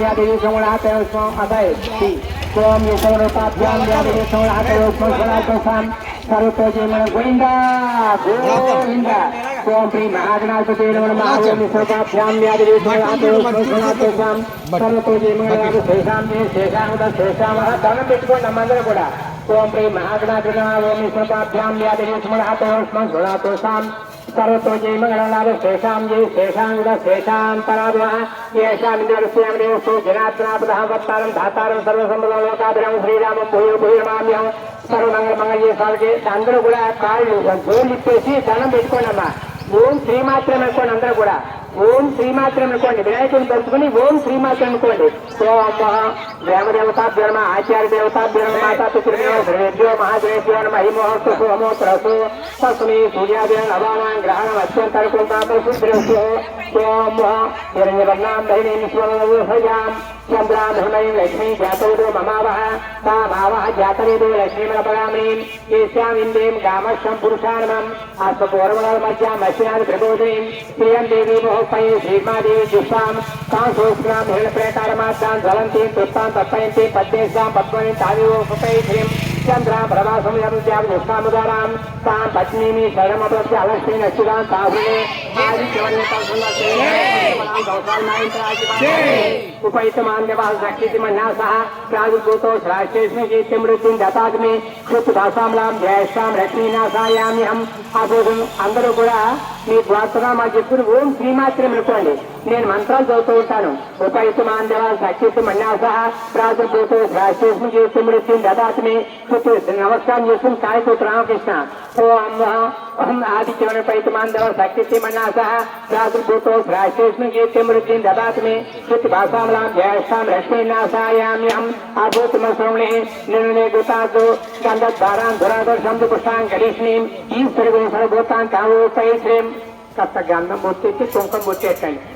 यादेवी कमलात अदय स्वयं युगोपाभ्याम यादेवी कमलात सनातोषाम सर्वतोजी मन गोविंदा गोविंदा स्वयं श्री महागणाधिपति नमः महादेवी सर्वाभ्याम यादेवी कमलात सनातोषाम सर्वतोजी मन शेषाम शेषानुद शेषाम దండం పెట్టుకోండి అమ్మందరూ కూడా ఓం శ్రీ మహాగణాధిపతి నమః ఓం విష్ణుపాభ్యాం యాదేవి కమలాత స్మం సురాతోషాం सर्वतो जय मंगलनाथ शेषां जय शेषांग शेषां पराभव येषामिन्द्रस्यामिदेवस्तु जनार्दनापदः वक्तारं धातारं सर्वसम्पदं लोकाभिराम श्रीरामं భూయో భూయమామ్యం సర్వమంగళమంగళ సాగే అందరూ కూడా కాళ్ళు జోలు ఇప్పేసి దండం పెట్టుకోండి అమ్మా ఓం శ్రీమాత్రం అనుకోండి అందరూ కూడా ఓం శ్రీమాత్రం అనుకోండి. వినాయకుని తలుచుకుని ఓం శ్రీమాత్రం అనుకోండి. సోమ గ్రామదేవతాభ్యో ఆచార్య దేవతాభ్యర్మ మాతా పితృభ్యో మహాదేవ్యో నమ హిమోహస్తు సోమోత్రసు తస్మి సూర్యాభ్యో నవానాం గ్రహణం అత్యంతరకుంతాపరిశుద్ధ్రస్సు ఓం హిరణ్యవర్ణాం దైనీం ब्राह्मणैं लक्ष्मी जातो दो ममावः तामावः जातरेदो लक्ष्मीमपरामणीम् येष्यामिन्दीं कामक्षं पुरुषाणमम् अश्वपूर्वमज्जामश्यान् त्रिबोधीं श्रियं देवी मोहपये श्रीमादेवी जुष्टां तां सोष्णां हृणप्रयकारमात्रां ज्वलन्तीं तृप्तां तर्पयन्तीं पद्मेषां पद्मणीं ताविवोपयित्रीं चन्द्रां प्रभासं पत्नीमि शरणमप्रस्य अलक्ष्मी नश्चिरां ताहुले నచ్చుదాం తాహునే ఆది ఉపైతమాన్యవः शक्तिति मन्यासः प्रादुर्भूतो श्राष्टेष्णकीर्ति मृत्युं दताग्नि క్షుత్దాసాంలాం జయశ్యాం లక్ష్మీనాశాయామ్యహం అభూతం అందరూ కూడా మీ ద్వాసనామా చెప్పుకుని ఓం శ్రీమాత్రం అనుకోండి నేను మంత్రాలు చదువుతూ ఉంటాను ఉపయుతమాంధవ సఖ్యత మన్యాస ప్రాదుర్భూతో శ్రాష్టేష్ణ కీర్తి మృత్యుం దదాత్మి నమస్కారం చేసుకుని కాయకూతు రామకృష్ణ ఓం ఆదిత్యమైన ఆదిత్యవన పైతమాంధవ సఖ్యతి మన్యాస ప్రాదుర్భూతో శ్రాష్టేష్ణ కీర్తి మృత్యుం దదాత్మి శృతి భాషాంలాం జయశ్యాం లక్ష్మీనాశాయామ్యహం అభూతమశ్రవణే నిర్ణయ గుతాదు గంధద్వారాం దురాదర్శం పుష్టాం గణేష్ణీం ఈశ్వరి గుణ సర్వభూతాన్ తావోపై శ్రీం కాస్త గంధం బొత్తెత్తి కుంకం బొత్తెట్టండి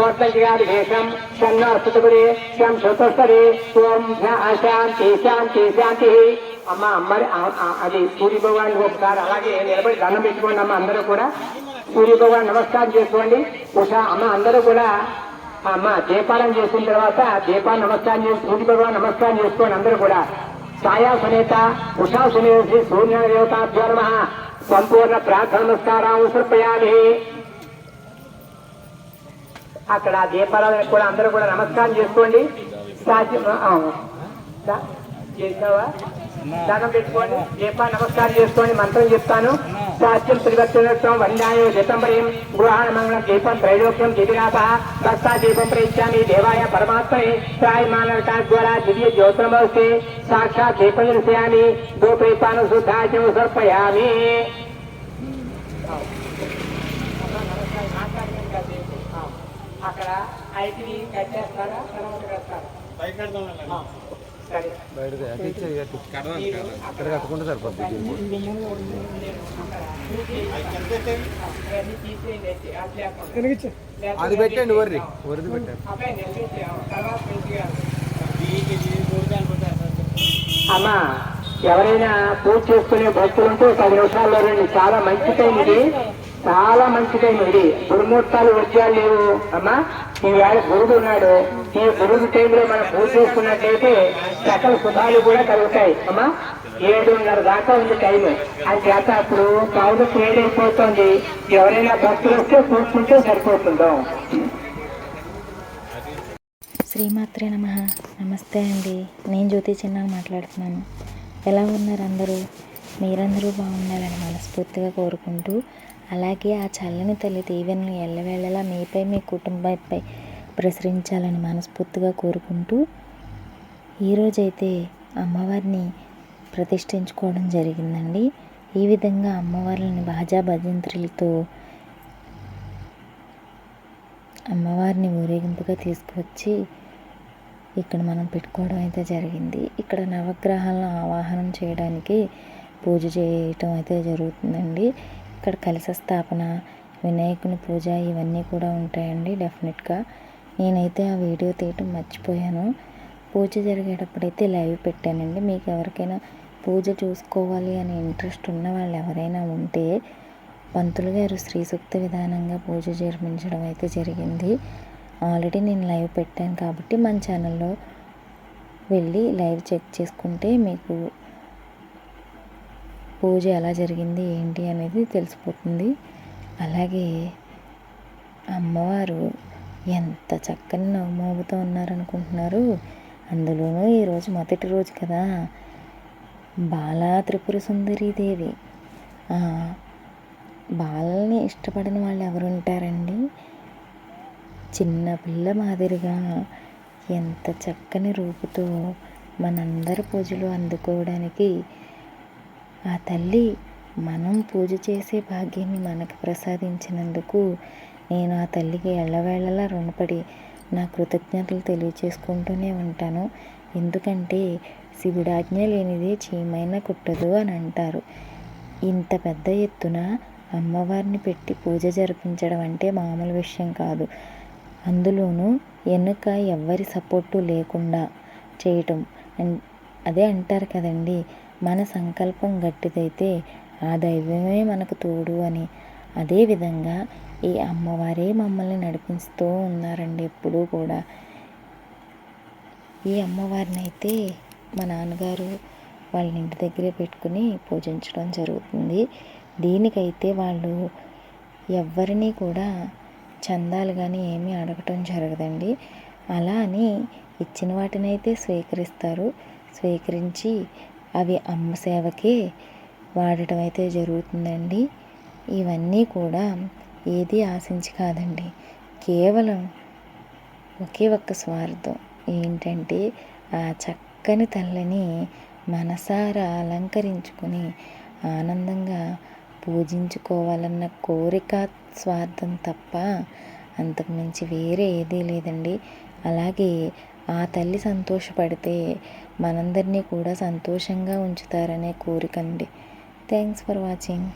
ఓర్తజ్ఞాది భేషం షన్న సుతపురే శం శతస్తరే ఓం శాంతి. శాంతి శాంతి అమ్మ అమ్మడి అది సూర్య భగవాన్ ఒకసారి అలాగే నిలబడి దండం పెట్టుకోండి అమ్మ అందరూ కూడా. సూర్య భగవాన్ నమస్కారం చేసుకోండి. ఉషా అమ్మ అందరూ కూడా. అమ్మ దీపాలం చేసిన తర్వాత దీపాలు నమస్కారం చేసి సూర్య భగవాన్ నమస్కారం చేసుకోండి అందరూ కూడా. ఛాయా సునేత ఉషా సునేత శ్రీ సూర్య దేవతాభ్యో నమ. సంపూర్ణ ప్రార్థన నమస్కారం సమర్పయామి అక్కడ దీపారాధన కూడా అందరూ కూడా నమస్కారం చేసుకోండి. సాధ్యం చేసావా? దండం పెట్టుకోండి. దీపా నమస్కారం చేసుకోండి. మంత్రం చెప్తాను. సాధ్యం త్రివర్తనత్వం వందాయం శతంబరీం గృహాణ మంగళం దీపం త్రైలోక్యం దివినాథ భక్తా దీపం ప్రయిచ్చామి. దేవాయ పరమాత్మనే త్రాయమానక ద్వారా దివ్య జ్యోతిరమస్తే సాక్షాత్ దీపం దర్శయామి గోపైపాన శుద్ధాచం సమర్పయామి. అక్కడ ఐటీని కట్టేస్తారా తర్వాత కడతారా ఆ, సరే. అటు అక్కడ తీసేయండి అయితే అది పెట్టండి వరి వరిది. పెట్టండి. అమ్మా ఎవరైనా పూజ చేసుకునే భక్తులు ఉంటే పది నిమిషాల్లో రండి. చాలా మంచి టైం ఇది. చాలా మంచి టైం ఇది గురుమూర్తాలు వచ్చాలు లేవు. అమ్మా ఈవేళ గురుడు ఉన్నాడు. ఈ గురుడు టైంలో మనం పూజ చేసుకున్నట్లయితే సకల శుభాలు కూడా కలుగుతాయి. అమ్మా ఏడున్నర దాకా ఉంది టైం అది చేత అప్పుడు పౌరులకు ఏడైపోతుంది ఎవరైనా భక్తులు వస్తే చూసుకుంటే సరిపోతుందో. శ్రీమాత్రే నమ. నమస్తే అండి. నేను జ్యోతి చిన్న మాట్లాడుతున్నాను. ఎలా ఉన్నారు అందరూ? మీరందరూ బాగుండాలని మనస్ఫూర్తిగా కోరుకుంటూ అలాగే ఆ చల్లని తల్లి దీవెనలు ఎల్లవేళలా మీపై మీ కుటుంబంపై ప్రసరించాలని మనస్ఫూర్తిగా కోరుకుంటూ ఈరోజైతే అమ్మవారిని ప్రతిష్ఠించుకోవడం జరిగిందండి. ఈ విధంగా అమ్మవారిని బాజా భజంత్రులతో అమ్మవారిని ఊరేగింపుగా తీసుకువచ్చి ఇక్కడ మనం పెట్టుకోవడం అయితే జరిగింది. ఇక్కడ నవగ్రహాలను ఆవాహనం చేయడానికి పూజ చేయటం అయితే జరుగుతుందండి. ఇక్కడ కలశ స్థాపన వినాయకుని పూజ ఇవన్నీ కూడా ఉంటాయండి డెఫినెట్గా. నేనైతే ఆ వీడియో తీయటం మర్చిపోయాను. పూజ జరిగేటప్పుడైతే లైవ్ పెట్టానండి. మీకు ఎవరికైనా పూజ చూసుకోవాలి అనే ఇంట్రెస్ట్ ఉన్న వాళ్ళు ఎవరైనా ఉంటే పంతులు గారు శ్రీ సూక్త విధానంగా పూజ జరిపించడం అయితే జరిగింది. ఆల్రెడీ నేను లైవ్ పెట్టాను కాబట్టి మన ఛానల్లో వెళ్ళి లైవ్ చెక్ చేసుకుంటే మీకు పూజ ఎలా జరిగింది ఏంటి అనేది తెలిసిపోతుంది. అలాగే అమ్మవారు ఎంత చక్కని నవ్వుమోగుతూ ఉన్నారనుకుంటున్నారు. అందులోనూ ఈరోజు మొదటి రోజు కదా. బాలా త్రిపుర సుందరి దేవి. బాలల్ని ఇష్టపడిన వాళ్ళు ఎవరు ఉంటారండి? చిన్నపిల్ల మాదిరిగా ఎంత చక్కని రూపుతో మనందరి పూజలు అందుకోవడానికి ఆ తల్లి మనం పూజ చేసే భాగ్యాన్ని మనకు ప్రసాదించినందుకు నేను ఆ తల్లికి ఎల్లవేళలా రుణపడి నా కృతజ్ఞతలు తెలియచేసుకుంటూనే ఉంటాను. ఎందుకంటే శివుడాజ్ఞ లేనిదే చీమైనా కుట్టదు అని అంటారు. ఇంత పెద్ద ఎత్తున అమ్మవారిని పెట్టి పూజ జరిపించడం అంటే మామూలు విషయం కాదు. అందులోనూ వెనుక ఎవ్వరి సపోర్టు లేకుండా చేయటం అన్- అదే అంటారు కదండి. మన సంకల్పం గట్టిదైతే ఆ దైవమే మనకు తోడు అని. అదేవిధంగా ఈ అమ్మవారే మమ్మల్ని నడిపిస్తూ ఉన్నారండి ఎప్పుడూ కూడా. ఈ అమ్మవారిని అయితే మా నాన్నగారు వాళ్ళ ఇంటి దగ్గరే పెట్టుకుని పూజించడం జరుగుతుంది. దీనికైతే వాళ్ళు ఎవ్వరినీ కూడా చందాలు కానీ ఏమీ అడగటం జరగదండి. అలా అని ఇచ్చిన వాటినైతే స్వీకరిస్తారు. స్వీకరించి అవి అమ్మ సేవకే వాడటం అయితే జరుగుతుందండి. ఇవన్నీ కూడా ఏది ఆశించి కాదండి. కేవలం ఒకే ఒక్క స్వార్థం ఏంటంటే ఆ చక్కని తల్లిని మనసారా అలంకరించుకొని ఆనందంగా పూజించుకోవాలన్న కోరిక స్వార్థం తప్ప అంతకుమించి వేరే ఏదీ లేదండి. అలాగే ఆ తల్లి సంతోషపడితే మనందరినీ కూడా సంతోషంగా ఉంచుతారనే కోరిక అండి. Thanks for watching